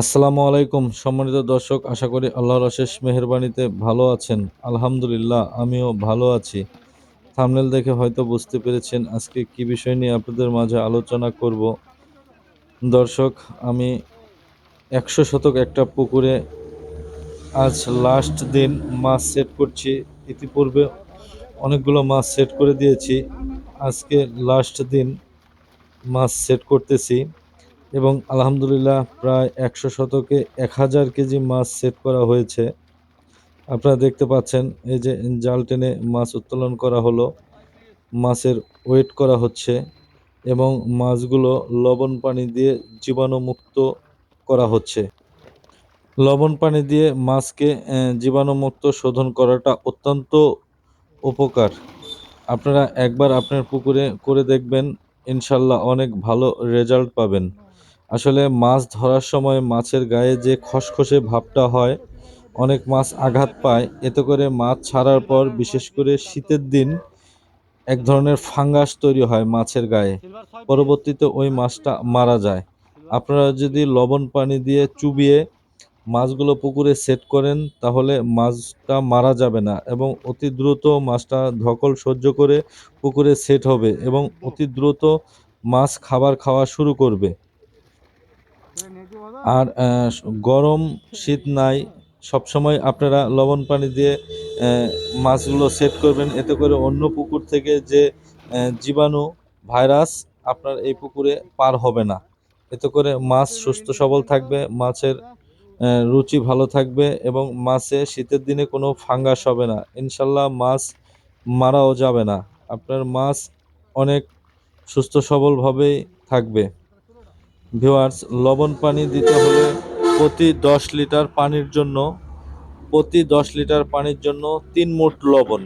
আসসালামু আলাইকুম, সম্মানিত দর্শক, আশা করি আল্লাহর অশেষ মেহেরবানিতে ভালো আছেন। আলহামদুলিল্লাহ, আমিও ভালো আছি। থামনেল দেখে হয়তো বুঝতে পেরেছেন আজকে কি বিষয় নিয়ে আপনাদের মাঝে আলোচনা করব। দর্শক, আমি একশো শতক একটা পুকুরে আজ লাস্ট দিন মাছ সেট করছি। ইতিপূর্বে অনেকগুলো মাছ সেট করে দিয়েছি। আজকে লাস্ট দিন মাছ সেট করতেছি। এবং আলহামদুলিল্লাহ প্রায় একশো শতকে এক হাজার কেজি মাছ সেট করা হয়েছে। আপনারা দেখতে পাচ্ছেন, এই যে জাল টেনে মাছ উত্তোলন করা হলো। মাছের ওয়েট করা হচ্ছে এবং মাছগুলো লবণ পানি দিয়ে জীবাণুমুক্ত করা হচ্ছে। লবণ পানি দিয়ে মাছকে জীবাণুমুক্ত শোধন করাটা অত্যন্ত উপকার। আপনারা একবার আপনার পুকুরে করে দেখবেন, ইনশাল্লাহ অনেক ভালো রেজাল্ট পাবেন। আসলে মাছ ধরার সময় মাছের গায়ে যে খসখসে ভাবটা হয়, অনেক মাছ আঘাত পায়। এতে করে মাছ ছাড়ার পর বিশেষ করে শীতের দিন এক ধরনের ফাঙ্গাস তৈরি হয় মাছের গায়ে। পরবর্তীতে ওই মাছটা মারা যায়। আপনারা যদি লবণ পানি দিয়ে চুবিয়ে মাছগুলো পুকুরে সেট করেন, তাহলে মাছটা মারা যাবে না এবং অতি দ্রুত মাছটা ধকল সহ্য করে পুকুরে সেট হবে এবং অতি দ্রুত মাছ খাবার খাওয়া শুরু করবে। আর গরম, শীত নাই। সবসময় আপনারা লবণ পানি দিয়ে মাছগুলো সেট করবেন। এতে করে অন্য পুকুর থেকে যে জীবাণু ভাইরাস আপনার এই পুকুরে পার হবে না। এতে করে মাছ সুস্থ সবল থাকবে, মাছের রুচি ভালো থাকবে এবং মাছে শীতের দিনে কোনো ফাঙ্গাস হবে না। ইনশাল্লাহ মাছ মারাও যাবে না। আপনার মাছ অনেক সুস্থ সবলভাবেই থাকবে। ভিওয়ার্স লবণ পানি দিতে হলে প্রতি দশ লিটার পানির জন্য, প্রতি দশ লিটার পানির জন্য তিন মোট লবণ।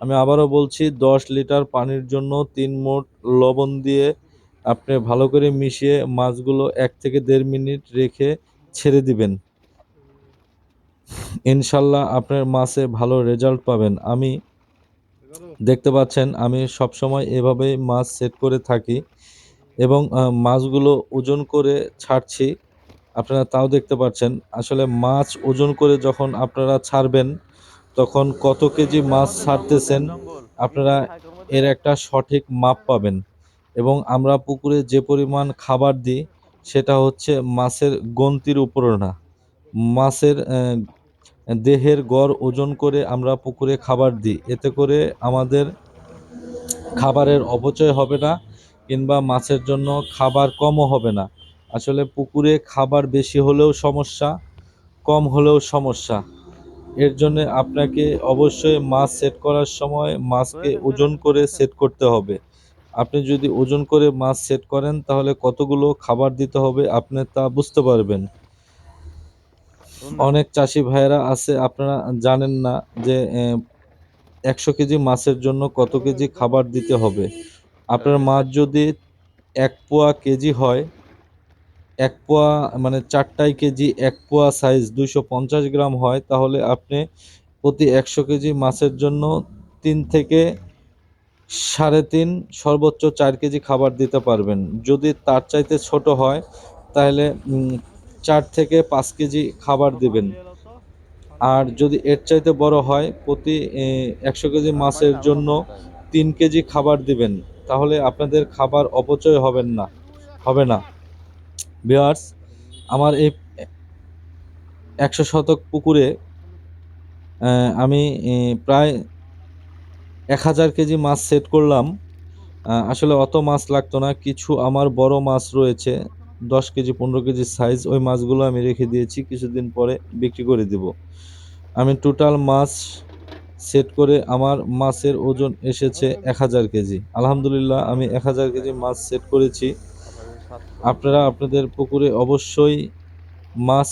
আমি আবারও বলছি, দশ লিটার পানির জন্য তিন মোট লবণ দিয়ে আপনি ভালো করে মিশিয়ে মাছগুলো এক থেকে দেড় মিনিট রেখে ছেড়ে দিবেন। ইনশাল্লাহ আপনার মাছে ভালো রেজাল্ট পাবেন। আমি দেখতে পাচ্ছেন, আমি সবসময় এভাবেই মাছ সেট করে থাকি। এবং মাছগুলো ওজন করে ছাড়ছি। আপনারা তাও দেখতে পাচ্ছেন। আসলে মাছ ওজন করে যখন আপনারা ছাড়বেন, তখন কত কেজি মাছ ছাড়তেছেন, আপনারা এর একটা সঠিক মাপ পাবেন। এবং আমরা পুকুরে যে পরিমাণ খাবার দিই, সেটা হচ্ছে মাছের গন্তির উপর না মাছের দেহের গড় ওজন করে আমরা পুকুরে খাবার দিই। এতে করে আমাদের খাবারের অপচয় হবে না। কিংবা মাছের জন্য খাবার কমও হবে না। আসলে পুকুরে খাবার বেশি হলেও সমস্যা কম হলেও সমস্যা। এর জন্য আপনাকে অবশ্যই মাছ সেট করার সময় মাছকে ওজন করে সেট করতে হবে। আপনি যদি ওজন করে মাছ সেট করেন তাহলে কতগুলো খাবার দিতে হবে আপনি তা বুঝতে পারবেন। অনেক চাষি ভাইয়েরা আছে আপনারা জানেন না যে একশো কেজি মাছের জন্য কত কেজি খাবার দিতে হবে। আপনার মাছ যদি এক পোয়া কেজি হয় এক পোয়া মানে চারটাই কেজি এক পোয়া সাইজ দুইশো পঞ্চাশ গ্রাম হয় তাহলে আপনি প্রতি একশো কেজি মাছের জন্য তিন থেকে সাড়ে তিন সর্বোচ্চ চার কেজি খাবার দিতে পারবেন। যদি তার চাইতে ছোট হয় তাহলে চার থেকে পাঁচ কেজি খাবার দিবেন। আর যদি এর চাইতে বড় হয় প্রতি একশো কেজি মাছের জন্য তিন কেজি খাবার দিবেন। তাহলে আপনাদের খাবার অপচয় হবেন না, হবে না। বিয়ার্স, আমার এই একশো শতক পুকুরে আমি প্রায় এক হাজার কেজি মাছ সেট করলাম। আসলে অত মাছ লাগতো না, কিছু আমার বড় মাছ রয়েছে, দশ কেজি, পনেরো কেজি সাইজ ওই মাছগুলো আমি রেখে দিয়েছি, কিছুদিন পরে বিক্রি করে দেব। আমি টোটাল মাছ সেট করে আমার মাছের ওজন এসেছে এক হাজার কেজি। আলহামদুলিল্লাহ আমি এক হাজার কেজি মাছ সেট করেছি। আপনারা আপনাদের পুকুরে অবশ্যই মাছ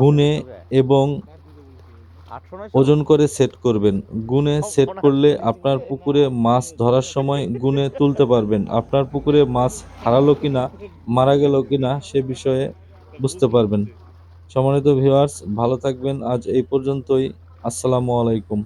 গুনে এবং ওজন করে সেট করবেন। গুনে সেট করলে আপনার পুকুরে মাছ ধরার সময় গুনে তুলতে পারবেন। আপনার পুকুরে মাছ হারালো কিনা মারা গেল কিনা সে বিষয়ে বুঝতে পারবেন। সম্মানিত ভিউয়ার্স ভালো থাকবেন। আজ এই পর্যন্তই। আসসালামু আলাইকুম।